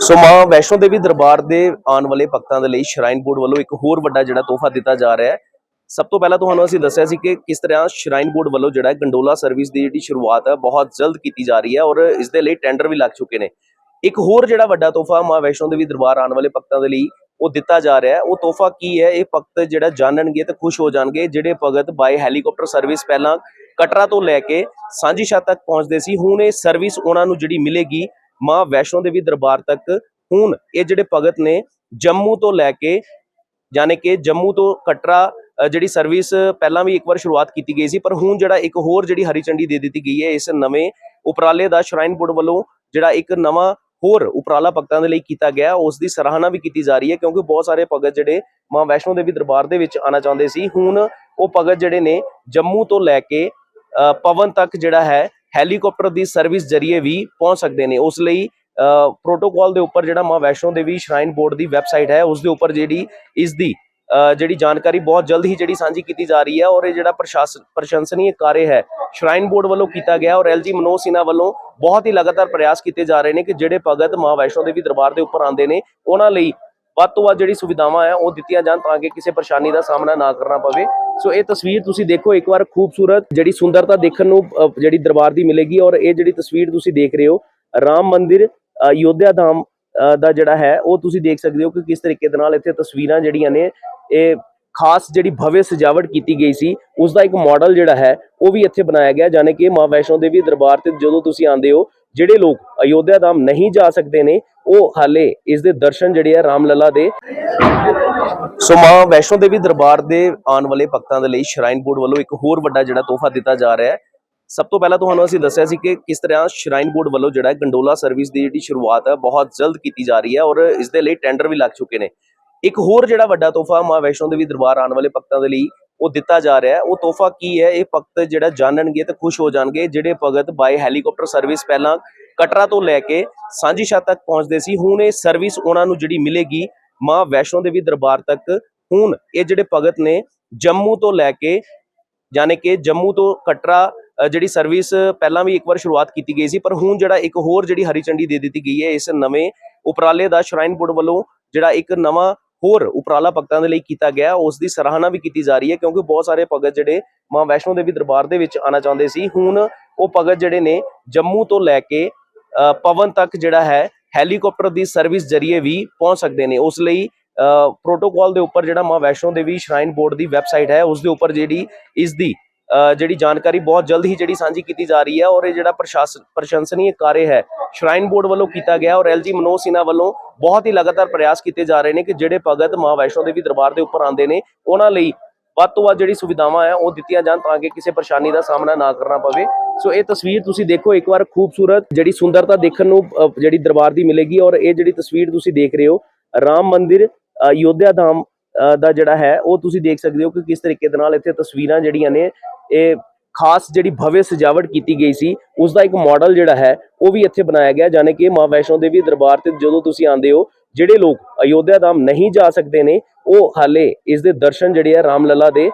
ਸੋ ਮਾਂ ਵੈਸ਼ਨੋ ਦੇਵੀ ਦਰਬਾਰ ਦੇ ਆਉਣ ਵਾਲੇ ਭਗਤਾਂ ਦੇ ਲਈ ਸ਼ਰਾਈਨ ਬੋਰਡ ਵੱਲੋਂ ਇੱਕ ਹੋਰ ਵੱਡਾ ਜਿਹੜਾ ਤੋਹਫਾ ਦਿੱਤਾ ਜਾ ਰਿਹਾ ਹੈ। ਸਭ ਤੋਂ ਪਹਿਲਾਂ ਤੁਹਾਨੂੰ ਅਸੀਂ ਦੱਸਿਆ ਸੀ ਕਿ ਕਿਸ ਤਰ੍ਹਾਂ ਸ਼ਰਾਈਨ ਬੋਰਡ ਵੱਲੋਂ ਜਿਹੜਾ ਗੰਡੋਲਾ ਸਰਵਿਸ ਦੀ ਜਿਹੜੀ ਸ਼ੁਰੂਆਤ ਹੈ, ਬਹੁਤ ਜਲਦ ਕੀਤੀ ਜਾ ਰਹੀ ਹੈ ਔਰ ਇਸ ਦੇ ਲਈ ਟੈਂਡਰ ਵੀ ਲੱਗ ਚੁੱਕੇ ਨੇ। ਇੱਕ ਹੋਰ ਜਿਹੜਾ ਵੱਡਾ ਤੋਹਫਾ ਮਾਂ ਵੈਸ਼ਨੋ ਦੇਵੀ ਦਰਬਾਰ ਆਉਣ ਵਾਲੇ ਭਗਤਾਂ ਦੇ ਲਈ ਉਹ ਦਿੱਤਾ ਜਾ ਰਿਹਾ ਹੈ। ਉਹ ਤੋਹਫਾ ਕੀ ਹੈ? ਇਹ ਭਗਤ ਜਿਹੜਾ ਜਾਣਨਗੇ ਤੇ ਖੁਸ਼ ਹੋ ਜਾਣਗੇ। ਜਿਹੜੇ ਭਗਤ ਬਾਈ ਹੈਲੀਕਾਪਟਰ ਸਰਵਿਸ ਪਹਿਲਾਂ ਕਟਰਾ ਤੋਂ ਲੈ ਕੇ ਸਾਂਝੀ ਛੱਤ ਤੱਕ ਪਹੁੰਚਦੇ ਸੀ, ਹੁਣ ਇਹ ਸਰਵਿਸ ਉਹਨਾਂ ਨੂੰ ਜਿਹੜੀ ਮਿਲੇਗੀ ਮਾਂ ਵੈਸ਼ਨੋ ਦੇਵੀ ਦਰਬਾਰ ਤੱਕ। ਹੁਣ ਇਹ ਜਿਹੜੇ ਭਗਤ ਨੇ ਜੰਮੂ ਤੋਂ ਲੈ ਕੇ ਯਾਨੀ ਕਿ ਜੰਮੂ ਤੋਂ ਕਟਰਾ ਜਿਹੜੀ ਸਰਵਿਸ ਪਹਿਲਾਂ ਵੀ ਇੱਕ ਵਾਰ ਸ਼ੁਰੂਆਤ ਕੀਤੀ ਗਈ ਸੀ, ਪਰ ਹੁਣ ਜਿਹੜਾ ਇੱਕ ਹੋਰ ਜਿਹੜੀ ਹਰੀ ਝੰਡੀ ਦੇ ਦਿੱਤੀ ਗਈ ਹੈ, ਇਸ ਨਵੇਂ ਉਪਰਾਲੇ ਦਾ ਸ਼ਰਾਈਨ ਬੋਰਡ ਵੱਲੋਂ ਜਿਹੜਾ ਇੱਕ ਨਵਾਂ ਹੋਰ ਉਪਰਾਲਾ ਭਗਤਾਂ ਦੇ ਲਈ ਕੀਤਾ ਗਿਆ, ਉਸ ਦੀ ਸਰਾਹਨਾ ਵੀ ਕੀਤੀ ਜਾ ਰਹੀ ਹੈ, ਕਿਉਂਕਿ ਬਹੁਤ ਸਾਰੇ ਭਗਤ ਜਿਹੜੇ ਮਾਂ ਵੈਸ਼ਨੋ ਦੇਵੀ ਦਰਬਾਰ ਦੇ ਵਿੱਚ ਆਣਾ ਚਾਹੁੰਦੇ ਸੀ। ਹੁਣ ਉਹ ਭਗਤ ਜਿਹੜੇ ਨੇ ਜੰਮੂ ਤੋਂ ਲੈ ਕੇ ਪਵਨ ਤੱਕ ਜਿਹੜਾ ਹੈ ਹੈਲੀਕਾਪਟਰ ਦੀ ਸਰਵਿਸ ਜਰੀਏ ਵੀ ਪਹੁੰਚ ਸਕਦੇ ਨੇ। ਉਸ ਲਈ ਪ੍ਰੋਟੋਕਾਲ ਦੇ ਉੱਪਰ ਜਿਹੜਾ ਮਾਂ ਵੈਸ਼ਨੋ ਦੇਵੀ ਸ਼ਰਾਈਨ ਬੋਰਡ ਦੀ ਵੈਬਸਾਈਟ ਹੈ, ਉਸ ਦੇ ਉੱਪਰ ਜਿਹੜੀ ਇਸ ਦੀ ਜਿਹੜੀ ਜਾਣਕਾਰੀ ਬਹੁਤ ਜਲਦ ਹੀ ਜਿਹੜੀ ਸਾਂਝੀ ਕੀਤੀ ਜਾ ਰਹੀ ਹੈ ਔਰ ਇਹ ਜਿਹੜਾ ਪ੍ਰਸ਼ਾਸਨ ਪ੍ਰਸ਼ੰਸਨੀय ਕਾਰਜ ਹੈ, ਸ਼ਰਾਈਨ ਬੋਰਡ ਵੱਲੋਂ ਕੀਤਾ ਗਿਆ ਔਰ ਐਲਜੀ ਮਨੋਜ ਸਿਨਹਾ ਵੱਲੋਂ ਬਹੁਤ ਹੀ ਲਗਾਤਾਰ ਪ੍ਰਯਾਸ ਕੀਤੇ ਜਾ ਰਹੇ ਨੇ ਕਿ ਜਿਹੜੇ ਭਗਤ ਮਾਂ ਵੈਸ਼ਨੋ ਦੇਵੀ ਦਰਬਾਰ ਦੇ ਉੱਪਰ ਆਉਂਦੇ ਨੇ, ਉਹਨਾਂ ਲਈ ਵੱਧ ਤੋਂ ਵੱਧ ਜਿਹੜੀ ਸੁਵਿਧਾਵਾਂ ਹੈ, ਉਹ ਦਿੱਤੀਆਂ ਜਾਣ ਤਾਂ ਕਿ ਕਿਸੇ ਪਰੇਸ਼ਾਨੀ ਦਾ ਸਾਹਮਣਾ ਨਾ ਕਰਨਾ ਪਵੇ। ਸੋ ਇਹ ਤਸਵੀਰ ਤੁਸੀਂ ਦੇਖੋ ਇੱਕ ਵਾਰ ਖੂਬਸੂਰਤ ਜਿਹੜੀ ਸੁੰਦਰਤਾ ਦੇਖਣ ਨੂੰ ਜਿਹੜੀ ਦਰਬਾਰ ਦੀ ਮਿਲੇਗੀ ਔਰ ਇਹ ਜਿਹੜੀ ਤਸਵੀਰ ਤੁਸੀਂ ਦੇਖ ਰਹੇ ਹੋ ਰਾਮ ਮੰਦਿਰ ਅ, ਅਯੋਧਿਆ ਧਾਮ ਦਾ ਜਿਹੜਾ ਹੈ ਉਹ ਤੁਸੀਂ ਦੇਖ ਸਕਦੇ ਹੋ ਕਿ ਕਿਸ ਤਰੀਕੇ ਦੇ ਨਾਲ ਇੱਥੇ ਤਸਵੀਰਾਂ ਜਿਹੜੀਆਂ ਨੇ ਇਹ ਖਾਸ ਜਿਹੜੀ ਭਵਯ ਸਜਾਵਟ ਕੀਤੀ ਗਈ ਸੀ ਉਸ ਦਾ ਇੱਕ ਮਾਡਲ ਜਿਹੜਾ ਹੈ ਉਹ ਵੀ ਇੱਥੇ ਬਣਾਇਆ ਗਿਆ ਜਾਣੇ ਕਿ ਮਾਂ ਵੈਸ਼ਨੋ ਦੇਵੀ ਦਰਬਾਰ ਤੇ ਜਦੋਂ ਤੁਸੀਂ ਆਉਂਦੇ ਹੋ ਜਿਹੜੇ ਲੋਕ ਅਯੋਧਿਆ ਧਾਮ ਨਹੀਂ ਜਾ ਸਕਦੇ ਨੇ ਉਹ ਹਾਲੇ ਇਸ ਦੇ ਦਰਸ਼ਨ ਜਿਹੜੇ ਆ ਰਾਮ ਰਾਮਲਲਾ ਦੇ ਸੋ ਮਾਂ ਵੈਸ਼ਨੋ ਦੇਵੀ ਦਰਬਾਰ ਦੇ ਆਉਣ ਵਾਲੇ ਭਗਤਾਂ ਦੇ ਲਈ ਸ਼ਰਾਈਨ ਬੋਰਡ ਵੱਲੋਂ ਇੱਕ ਹੋਰ ਵੱਡਾ ਜਿਹੜਾ ਤੋਹਫਾ ਦਿੱਤਾ ਜਾ ਰਿਹਾ ਹੈ। ਸਭ ਤੋਂ ਪਹਿਲਾਂ ਤੁਹਾਨੂੰ ਅਸੀਂ ਦੱਸਿਆ ਸੀ ਕਿ ਕਿਸ ਤਰ੍ਹਾਂ ਸ਼ਰਾਈਨ ਬੋਰਡ ਵੱਲੋਂ ਜਿਹੜਾ ਗੰਡੋਲਾ ਸਰਵਿਸ ਦੀ ਜਿਹੜੀ ਸ਼ੁਰੂਆਤ ਹੈ, ਬਹੁਤ ਜਲਦ ਕੀਤੀ ਜਾ ਰਹੀ ਹੈ ਔਰ ਇਸ ਦੇ ਲਈ ਟੈਂਡਰ ਵੀ ਲੱਗ ਚੁੱਕੇ ਨੇ। ਇੱਕ ਹੋਰ ਜਿਹੜਾ ਵੱਡਾ ਤੋਹਫਾ ਮਾਂ ਵੈਸ਼ਨੋ ਦੇਵੀ ਦਰਬਾਰ ਆਉਣ ਵਾਲੇ ਭਗਤਾਂ ਦੇ ਲਈ ਉਹ ਦਿੱਤਾ ਜਾ ਰਿਹਾ ਹੈ। ਉਹ ਤੋਹਫਾ ਕੀ ਹੈ? ਇਹ ਭਗਤ ਜਿਹੜਾ ਜਾਣਨਗੇ ਤੇ ਖੁਸ਼ ਹੋ ਜਾਣਗੇ। ਜਿਹੜੇ ਭਗਤ ਬਾਈ ਹੈਲੀਕਾਪਟਰ ਸਰਵਿਸ ਪਹਿਲਾਂ ਕਟਰਾ ਤੋਂ ਲੈ ਕੇ ਸਾਂਝੀ ਛੱਤ ਤੱਕ ਪਹੁੰਚਦੇ ਸੀ, ਹੁਣ ਇਹ ਸਰਵਿਸ ਉਹਨਾਂ ਨੂੰ ਜਿਹੜੀ ਮਿਲੇਗੀ ਮਾਂ ਵੈਸ਼ਨੋ ਦੇਵੀ ਦਰਬਾਰ ਤੱਕ। ਹੁਣ ਇਹ ਜਿਹੜੇ ਭਗਤ ਨੇ ਜੰਮੂ ਤੋਂ ਲੈ ਕੇ ਯਾਨੀ ਕਿ ਜੰਮੂ ਤੋਂ ਕਟਰਾ ਜਿਹੜੀ ਸਰਵਿਸ ਪਹਿਲਾਂ ਵੀ ਇੱਕ ਵਾਰ ਸ਼ੁਰੂਆਤ ਕੀਤੀ ਗਈ ਸੀ, ਪਰ ਹੁਣ ਜਿਹੜਾ ਇੱਕ ਹੋਰ ਜਿਹੜੀ ਹਰੀ ਝੰਡੀ ਦੇ ਦਿੱਤੀ ਗਈ ਹੈ, ਇਸ ਨਵੇਂ ਉਪਰਾਲੇ ਦਾ ਸ਼ਰਾਈਨ ਬੋਰਡ ਵੱਲੋਂ ਜਿਹੜਾ ਇੱਕ ਨਵਾਂ ਹੋਰ ਉਪਰਾਲਾ ਭਗਤਾਂ ਦੇ ਲਈ ਕੀਤਾ ਗਿਆ, ਉਸ ਦੀ ਸਰਾਹਨਾ ਵੀ ਕੀਤੀ ਜਾ ਰਹੀ ਹੈ, ਕਿਉਂਕਿ ਬਹੁਤ ਸਾਰੇ ਭਗਤ ਜਿਹੜੇ ਮਾਂ ਵੈਸ਼ਨੋ ਦੇਵੀ ਦਰਬਾਰ ਦੇ ਵਿੱਚ ਆਣਾ ਚਾਹੁੰਦੇ ਸੀ। ਹੁਣ ਉਹ ਭਗਤ ਜਿਹੜੇ ਨੇ ਜੰਮੂ ਤੋਂ ਲੈ ਕੇ ਪਵਨ ਤੱਕ ਜਿਹੜਾ ਹੈ ਹੈਲੀਕਾਪਟਰ ਦੀ ਸਰਵਿਸ ਜਰੀਏ ਵੀ ਪਹੁੰਚ ਸਕਦੇ ਨੇ। ਉਸ ਲਈ ਪ੍ਰੋਟੋਕਾਲ ਦੇ ਉੱਪਰ ਜਿਹੜਾ ਮਾਂ ਵੈਸ਼ਨੋ ਦੇਵੀ ਸ਼ਰਾਈਨ ਬੋਰਡ ਦੀ ਵੈਬਸਾਈਟ ਹੈ, ਉਸ ਦੇ ਉੱਪਰ ਜਿਹੜੀ ਇਸ ਦੀ ਜਿਹੜੀ ਜਾਣਕਾਰੀ ਬਹੁਤ ਜਲਦ ਹੀ ਜਿਹੜੀ ਸਾਂਝੀ ਕੀਤੀ ਜਾ ਰਹੀ ਹੈ ਔਰ ਇਹ ਜਿਹੜਾ ਪ੍ਰਸ਼ਾਸਨ ਪ੍ਰਸ਼ੰਸਨੀय ਕਾਰਜ ਹੈ, ਸ਼ਰਾਈਨ ਬੋਰਡ ਵੱਲੋਂ ਕੀਤਾ ਗਿਆ ਔਰ ਐਲਜੀ ਮਨੋਜ ਸਿਨਹਾ ਵੱਲੋਂ ਬਹੁਤ ਹੀ ਲਗਾਤਾਰ ਪ੍ਰਯਾਸ ਕੀਤੇ ਜਾ ਰਹੇ ਨੇ ਕਿ ਜਿਹੜੇ ਭਗਤ ਮਾਂ ਵੈਸ਼ਨੋ ਦੇਵੀ ਦਰਬਾਰ ਦੇ ਉੱਪਰ ਆਉਂਦੇ ਨੇ, ਉਹਨਾਂ ਲਈ ਵੱਧ ਤੋਂ ਵੱਧ ਜਿਹੜੀ ਸੁਵਿਧਾਵਾਂ ਹੈ ਉਹ ਦਿੱਤੀਆਂ ਜਾਣ ਤਾਂ ਕਿ ਕਿਸੇ ਪਰੇਸ਼ਾਨੀ ਦਾ ਸਾਹਮਣਾ ਨਾ ਕਰਨਾ ਪਵੇ। ਸੋ ਇਹ ਤਸਵੀਰ ਤੁਸੀਂ ਦੇਖੋ ਇੱਕ ਵਾਰ ਖੂਬਸੂਰਤ ਜਿਹੜੀ ਸੁੰਦਰਤਾ ਦੇਖਣ ਨੂੰ ਜਿਹੜੀ ਦਰਬਾਰ ਦੀ ਮਿਲੇਗੀ ਔਰ ਇਹ ਜਿਹੜੀ ਤਸਵੀਰ ਤੁਸੀਂ ਦੇਖ ਰਹੇ ਹੋ ਰਾਮ ਮੰਦਿਰ ਅ, ਅਯੋਧਿਆ ਧਾਮ ਦਾ ਜਿਹੜਾ ਹੈ ਉਹ ਤੁਸੀਂ ਦੇਖ ਸਕਦੇ ਹੋ ਕਿ ਕਿਸ ਤਰੀਕੇ ਦੇ ਨਾਲ ਇੱਥੇ ਤਸਵੀਰਾਂ ਜਿਹੜੀਆਂ ਨੇ ਇਹ ਖਾਸ ਜਿਹੜੀ ਭਵਯ ਸਜਾਵਟ ਕੀਤੀ ਗਈ ਸੀ ਉਸ ਦਾ ਇੱਕ ਮਾਡਲ ਜਿਹੜਾ ਹੈ ਉਹ ਵੀ ਇੱਥੇ ਬਣਾਇਆ ਗਿਆ ਜਾਣੇ ਕਿ ਮਾਂ ਵੈਸ਼ਨੋ ਦੇਵੀ ਦਰਬਾਰ ਤੇ ਜਦੋਂ ਤੁਸੀਂ ਆਉਂਦੇ ਹੋ ਜਿਹੜੇ ਲੋਕ ਅਯੋਧਿਆ ਧਾਮ ਨਹੀਂ ਜਾ ਸਕਦੇ ਨੇ ਉਹ ਹਾਲੇ ਇਸ ਦੇ ਦਰਸ਼ਨ ਜਿਹੜੇ ਆ ਰਾਮਲਲਾ ਦੇ